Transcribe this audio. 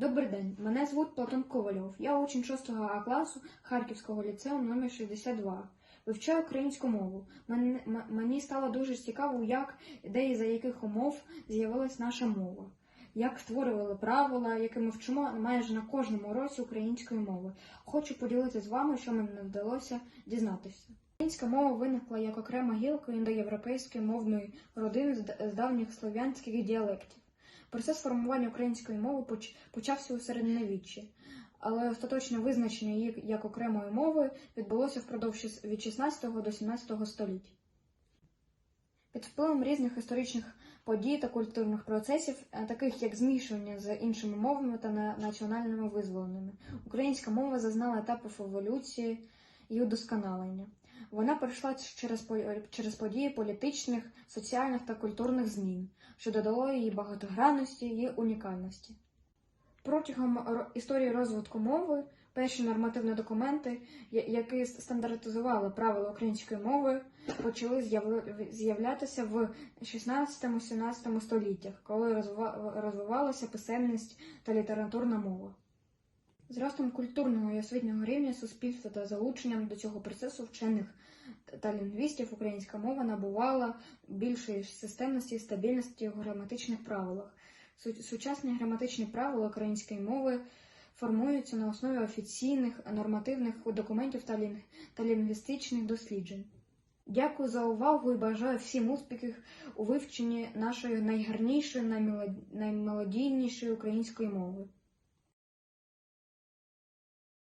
Добрий день, мене звуть Платон Ковальов. Я учень 6 А класу Харківського ліцею номер 62. Вивчаю українську мову. Мені стало дуже цікаво, як де і за яких умов з'явилась наша мова, як створювали правила, які ми вчимо майже на кожному уроці української мови. Хочу поділитися з вами, що мені вдалося дізнатися. Українська мова виникла як окрема гілка індоєвропейської мовної родини з давніх слов'янських діалектів. Процес формування української мови почався у середньовіччі, але остаточне визначення її як окремої мови відбулося впродовж від 16 до 17 століть. Під впливом різних історичних подій та культурних процесів, е, таких як змішування з іншими мовами та національними визволеннями, українська мова зазнала етапів еволюції і удосконалення. Вона пройшла через, через події політичних, соціальних та культурних змін, що додало їй багатогранності і унікальності. Протягом історії розвитку мови перші нормативні документи, які стандартизували правила української мови, почали з'являтися в 16-17 століттях, коли розвивалася писемність та літературна мова. З ростом культурного і освітнього рівня суспільства та залученням до цього процесу вчених та лінгвістів українська мова набувала більшої системності і стабільності в граматичних правилах. Сучасні граматичні правила української мови формуються на основі офіційних нормативних документів та, лінг... та лінгвістичних досліджень. Дякую за увагу і бажаю всім успіхів у вивченні нашої найгарнішої, наймелод- наймелодійнішої української мови.